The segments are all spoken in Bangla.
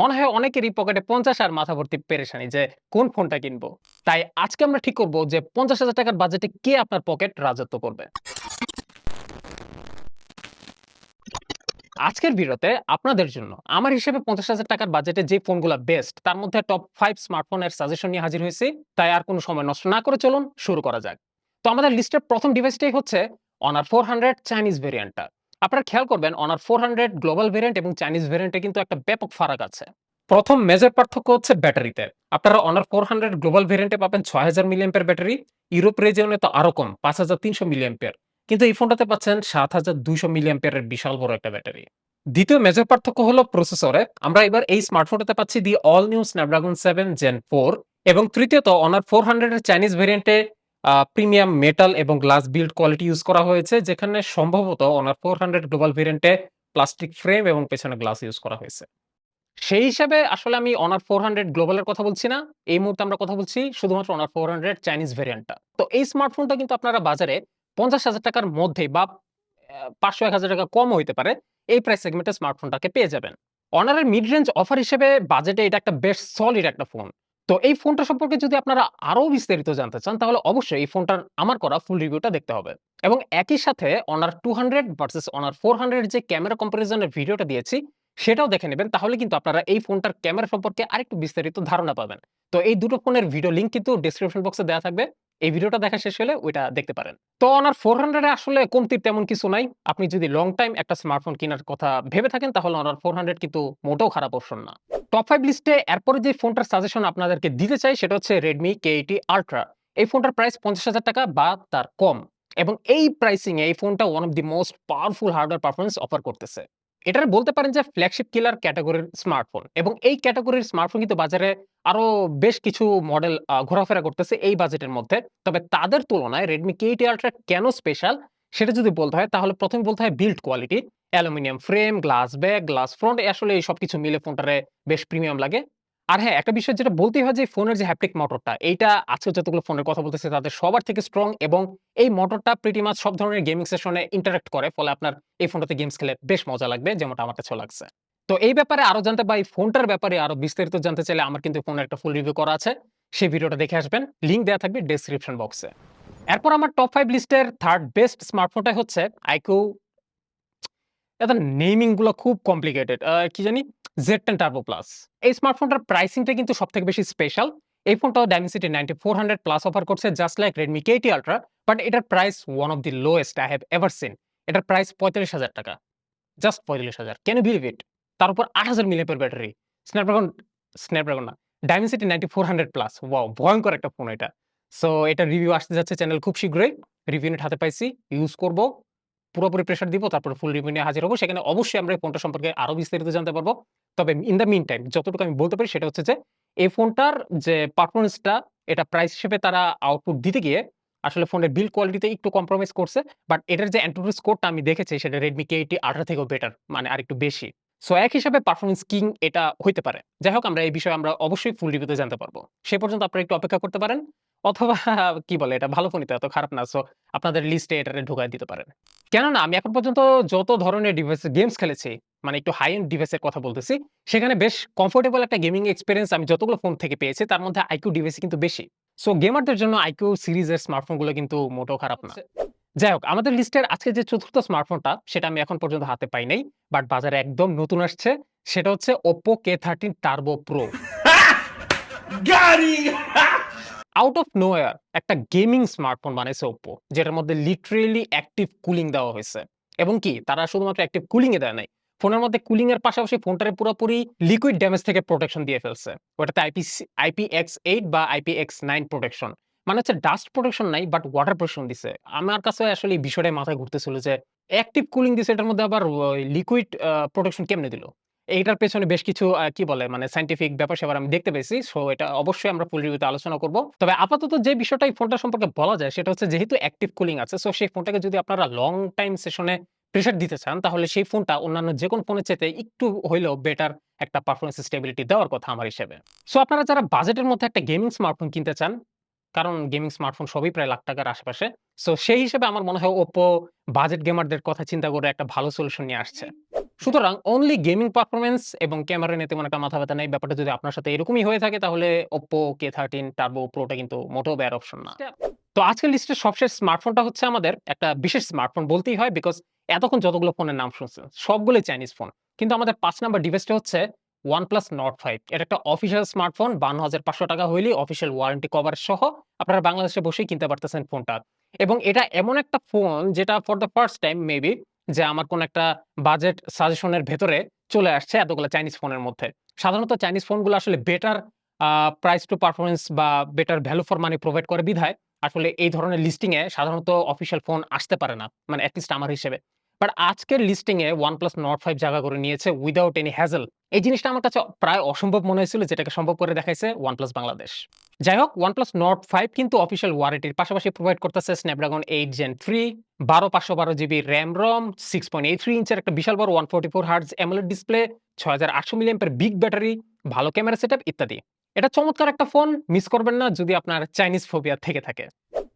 মনে হয় অনেকেরই পকেটে পঞ্চাশ আর মাথা ভর্তি পেরেশানি যে কোন ফোনটা কিনবো? তাই আজকে আমরা ঠিক করব যে পঞ্চাশ হাজার টাকার বাজেটে কে আপনার পকেট রাজত্ব করবে? আজকের ভিডিওতে আপনাদের জন্য আমার হিসেবে পঞ্চাশ হাজার টাকার বাজেটে যে ফোনগুলো বেস্ট তার মধ্যে টপ ফাইভ স্মার্টফোনের সাজেশন নিয়ে হাজির হয়েছি। তাই আর কোনো সময় নষ্ট না করে চলুন, শুরু করা যাক। তো আমাদের লিস্টের প্রথম ডিভাইসটাই হচ্ছে অনার ফোর হান্ড্রেড চাইনিজ ভেরিয়েন্টটা আপনারা খেয়াল করবেন Honor four hundred global variant এবং চাইনিজ ভেরিয়েন্টে কিন্তু একটা ব্যাপক ফারাক আছে। প্রথম মেজর পার্থক্য হচ্ছে ব্যাটারিতে। আপনারা অনার ফোর হান্ড্রেড গ্লোবাল ভেরিয়েন্টে পাবেন ছয় হাজার মিলিয়াম্পের ব্যাটারি, ইউরোপ রিজিয়নে তো আরও কম, পাঁচ হাজার তিনশো মিলিয়াম্পের কিন্তু এই ফোনটাতে পাচ্ছেন সাত হাজার দুইশো মিলিয়াম্পের বিশাল বড় একটা ব্যাটারি। দ্বিতীয় মেজর পার্থক্য হলো প্রসেসরে আমরা এবার এই স্মার্টফোনটাতে পাচ্ছি the all new Snapdragon seven gen four এবং তৃতীয়ত অনার ফোর হান্ড্রেডের চাইনিজ ভেরিয়েন্টে প্রিমিয়াম মেটাল এবং গ্লাস বিল্ড কোয়ালিটি ইউজ করা হয়েছে, যেখানে সম্ভবত ওনার ফোর হান্ড্রেড গ্লোবাল ভেরিয়েন্টে প্লাস্টিক ফ্রেম এবং পেছনে গ্লাস ইউজ করা হয়েছে। সেই হিসাবে আসলে আমি অনার ফোর হান্ড্রেড গ্লোবালের কথা বলছি না, এই মুহূর্তে আমরা কথা বলছি শুধুমাত্র অনার ফোর হান্ড্রেড চাইনিজ ভেরিয়েন্টটা। তো এই স্মার্টফোনটা কিন্তু আপনারা বাজারে পঞ্চাশ হাজার টাকার মধ্যে বা পাঁচশো এক হাজার টাকা কম হইতে পারে, এই প্রাইস সেগমেন্টে স্মার্টফোনটাকে পেয়ে যাবেন। অনারের মিড রেঞ্জ অফার হিসেবে বাজেটে এটা একটা বেশ সলিড একটা ফোন তো এই ফোনটা সম্পর্কে যদি আপনারা আরও বিস্তারিত জানতে চান, তাহলে অবশ্যই এই ফোনটার আমার করা ফুল রিভিউটা দেখতে হবে। এবং একই সাথে Honor two hundred versus Honor four hundred যে ক্যামেরা কম্পারিজনের ভিডিওটা দিয়েছি, সেটাও দেখে নেবেন। তাহলে কিন্তু আপনারা এই ফোনটার ক্যামেরা সম্পর্কে আরেকটু বিস্তারিত ধারণা পাবেন। তো এই দুটো ফোনের ভিডিও লিঙ্ক কিন্তু ডিসক্রিপশন বক্সে দেওয়া থাকবে। এই ভিডিওটা দেখা শেষ হলে ওইটা দেখতে পারেন। তো অনার ফোর হান্ড্রেডে আসলে কমতির তেমন কিছু নাই। আপনি যদি লং টাইম একটা স্মার্টফোন কেনার কথা ভেবে থাকেন, তাহলে অনার ফোর হান্ড্রেড কিন্তু মোটেও খারাপ অপশন না। টপ ফাইভ লিস্টে এরপরে যে ফোনটার সাজেশন আপনাদেরকে দিতে চাই, সেটা হচ্ছে রেডমি কে এইটি আলট্রা এই ফোনটার প্রাইস পঞ্চাশ হাজার টাকা বা তার কম। এবং এই প্রাইসিংয়ে এই ফোনটা one of the most powerful hardware performance offer করতেছে। এটার বলতে পারেন যে ফ্ল্যাগশিপ কিলার ক্যাটাগরির স্মার্টফোন এবং এই ক্যাটাগরির স্মার্টফোন কিন্তু বাজারে আরও বেশ কিছু মডেল ঘোরাফেরা করতেছে এই বাজেটের মধ্যে। তবে তাদের তুলনায় রেডমি কে এইটি আলট্রা কেন স্পেশাল সেটা যদি বলতে হয়, তাহলে প্রথমে বলতে হয় build quality aluminium frame glass back glass front আসলে এই সব কিছু মিলে ফোনটারে বেশ প্রিমিয়াম লাগে। আর হ্যাঁ একটা বিষয় যেটা বলতেই হয় যে ফোনের যে হ্যাপটিক মোটরটা এইটা আজকে যতগুলো ফোনের কথা বলতেছে তাদের সবার থেকে স্ট্রং এবং এই মোটরটা প্রিটি মাছ সব ধরনের গেমিং সেশনে ইন্টারাক্ট করে, ফলে আপনার এই ফোনটাতে গেমস খেলে বেশ মজা লাগবে, যেমনটা আমার কাছে লাগছে। তো এই ব্যাপারে আরও জানতে বা এই ফোনটার ব্যাপারে আরও বিস্তারিত জানতে চাইলে আমার কিন্তু ফোনের একটা ফুল রিভিউ করা আছে, সেই ভিডিওটা দেখে আসবেন লিঙ্ক দেওয়া থাকবে ডেসক্রিপশন বক্সে এরপর আমার টপ ফাইভ লিস্টের থার্ড বেস্ট স্মার্টফোনটাই হচ্ছে আইকো এটা নেমিংগুলো খুব কমপ্লিকেটেড কি জানি? জেড টেন টার্বো প্লাস এই স্মার্টফোনটার প্রাইসিংটা কিন্তু সব থেকে বেশি স্পেশাল এই ফোনটাও Dimensity ninety four hundred plus offer করছে জাস্ট লাইক রেডমি কেটি আলট্রা বাট এটার price one of the lowest I have ever seen এটার প্রাইস পঁয়তাল্লিশ হাজার টাকা। জাস্ট পঁয়তাল্লিশ হাজার। কেন বিলিভ ইট তার উপর আট হাজার মিলিয়াপের ব্যাটারি। স্ন্যাপড্রাগন স্ন্যাপড্রাগন না Dimensity ninety four hundred plus wow ভয়ঙ্কর একটা ফোন এটা। সো এটা রিভিউ আসতে যাচ্ছে চ্যানেল খুব শীঘ্রই। রিভিউ নেট হাতে পাইছি। ইউজ করব। পুরোপুরি প্রেশার দিব, তারপর ফুল রিভিউ নিয়ে হাজির হব। সেখানে অবশ্যই আমরা এই ফোনটা সম্পর্কে আরও বিস্তারিত জানতে পারব। তবে ইন দ্য মিন টাইম যতটুকু আমি বলতে পারি সেটা হচ্ছে যে, এই ফোনটার যে পারফরমেন্সটা এটা প্রাইস হিসেবে তারা আউটপুট দিতে গিয়ে আসলে ফোনের বিল কোয়ালিটিতে একটু কম্প্রোমাইজ করছে। বাট এটার যে অ্যান্ট্রোড স্কোরটা আমি দেখেছি, সেটা রেডমি কে এইটি আঠারো থেকেও বেটার মানে আর একটু বেশি। সো এক হিসাবে পারফরমেন্স কিং এটা হইতে পারে। যাই হোক, আমরা এই বিষয়ে আমরা অবশ্যই ফুল রিভিউতে জানতে পারব। সে পর্যন্ত আপনারা একটু অপেক্ষা করতে পারেন। অথবা কি বলে এটা? ভালো ফোনই তো এত খারাপ না। সো আপনাদের লিস্টে এটা ঢুকাই দিতে পারেন। কেননা আমি এখন পর্যন্ত যত ধরনের ডিভাইস গেমস খেলেছি মানে একটু হাই এন্ড ডিভাইসের কথা বলতেছি সেখানে বেশ কমফোর্টেবল একটা গেমিং এক্সপিরিয়েন্স আমি যতগুলো ফোন থেকে পেয়েছি তার মধ্যে আইকিউ ডিভাইসে কিন্তু বেশি। সো গেমারদের জন্য আইকিউ সিরিজের স্মার্টফোনগুলো কিন্তু মোটেও খারাপ না। যাই হোক আমাদের লিস্টের আজকে যে চতুর্থ স্মার্টফোনটা সেটা আমি এখন পর্যন্ত হাতে পাই নাই বাট বাজারে একদম নতুন আসছে সেটা হচ্ছে Oppo K thirteen Turbo Pro out of nowhere একটা গেমিং স্মার্টফোন বানাইছে ওপো যেটার মধ্যে লিটারেলি অ্যাক্টিভ কুলিং দেওয়া হয়েছে। এবং কি, তারা শুধুমাত্র অ্যাক্টিভ কুলিং এ দেয় নাই, ফোনের মধ্যে কুলিং এর পাশাপাশি ফোনটারে পুরোপুরি লিকুইড ড্যামেজ থেকে প্রোটেকশন দিয়ে ফেলছে। ওটাতে আইপি আইপি এক্স এইট বা আইপি এক্স নাইন প্রোটেকশন মানে হচ্ছে ডাস্ট প্রোটেকশন নাই বাট ওয়াটার প্রোটেকশন দিছে। আমার কাছে আসলে এই বিষয়টা মাথায় ঘুরতেছিল যে অ্যাক্টিভ কুলিং দিছে, এটার মধ্যে আবার লিকুইড প্রোটেকশন কেমনে দিল? এইটার পেছনে বেশ কিছু কি বলে? মানে সাইন্টিফিক ব্যাপার সেবার আমি দেখতে পেয়েছি। সো এটা অবশ্যই আমরা ফুল রিভিউতে আলোচনা করব। তবে আপাতত যে বিষয়টা এই ফোনটা সম্পর্কে বলা যায়, সেটা হচ্ছে যেহেতু অ্যাক্টিভ কুলিং আছে সো সেই ফোনটাকে যদি আপনারা লং টাইম সেশনে প্রেশার দিতে চান, তাহলে সেই ফোনটা অন্যান্য যে কোনো ফোনের চেয়ে একটু হইলেও বেটার একটা পারফরমেন্স স্টেবিলিটি দেওয়ার কথা আমার হিসেবে। সো আপনারা যারা বাজেটের মধ্যে একটা গেমিং স্মার্টফোন কিনতে চান, কারণ গেমিং স্মার্টফোন সবই প্রায় লাখ টাকার আশেপাশে সো সেই হিসেবে আমার মনে হয় ওপো বাজেট গেমারদের কথা চিন্তা করে একটা ভালো সলিউশন নিয়ে আসছে। সুতরাং অনলি গেমিং পারফরমেন্স এবং ক্যামেরা নিয়ে তেমন একটা মাথা ব্যথা নেই। ব্যাপারটা যদি আপনার সাথে এরকমই হয়ে থাকে তাহলে ওপ্পো কে থার্টিন টার্বো প্রোটা কিন্তু মোটেও ব্যাড অপশন না। তো আজকের লিস্টের সবশেষ স্মার্টফোনটা হচ্ছে আমাদের একটা বিশেষ স্মার্টফোন বলতেই হয় বিকজ এতক্ষণ যতগুলো ফোনের নাম শুনছেন সবগুলোই চাইনিজ ফোন কিন্তু আমাদের পাঁচ নাম্বার ডিভাইসটা হচ্ছে ওয়ান প্লাস নট ফাইভ এটা একটা অফিসিয়াল স্মার্টফোন বান্ন হাজার পাঁচশো টাকা হইলেই অফিসিয়াল ওয়ারেন্টি কভার সহ আপনারা বাংলাদেশে বসেই কিনতে পারতেছেন ফোনটা। এবং এটা এমন একটা ফোন যেটা for the first time maybe যে আমার কোন একটা বাজেট সাজেশনের ভেতরে চলে আসছে এতগুলো চাইনিজ ফোনের মধ্যে। সাধারণত চাইনিজ ফোনগুলো আসলে বেটার প্রাইস টু পারফরমেন্স বা better value for money provide করে বিধায় আসলে এই ধরনের লিস্টিং এ সাধারণত অফিসিয়াল ফোন আসতে পারে না মানে অ্যাটলিস্ট আমার হিসেবে। বাট আজকের লিস্টিং এ ওয়ান প্লাস নট ফাইভ জায়গা করে নিয়েছে উইদাউট এনি হ্যাজেল এই জিনিসটা আমার কাছে প্রায় অসম্ভব মনে হয়েছিল, যেটাকে সম্ভব করে দেখাইছে ওয়ান প্লাস বাংলাদেশ যাই হোক ওয়ান প্লাস নট ফাইভ কিন্তু অফিসিয়াল ওয়ারেন্টির পাশাপাশি প্রোভাইড করতেছে স্ন্যাপড্রাগন এইট জেন থ্রি বারো পাঁচশো বারো GB RAM ROM six point eight three ইঞ্চের একটা বিশাল বড় one forty four hertz AMOLED display ছয় হাজার আটশো মিলিয়ামের বিগ ব্যাটারি ভালো ক্যামেরা সেটআপ ইত্যাদি। এটা চমৎকার একটা ফোন মিস করবেন না যদি আপনার চাইনিজ ফোবিয়া থেকে থাকে।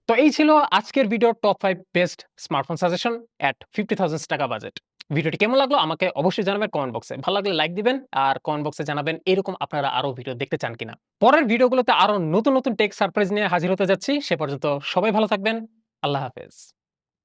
তো এই ছিল আজকের ভিডিওর top five best smartphone suggestion at fifty thousand টাকা বাজেট ভিডিওটি কেমন লাগল আমাকে অবশ্যই জানাবেন কমেন্ট বক্সে ভালো লাগলে লাইক দিবেন আর কমেন্ট বক্সে জানাবেন এরকম আপনারা আরও ভিডিও দেখতে চান কিনা। পরের ভিডিওগুলোতে আরও নতুন নতুন টেক সারপ্রাইজ নিয়ে হাজির হতে যাচ্ছি। সে পর্যন্ত সবাই ভালো থাকবেন। আল্লাহ হাফেজ।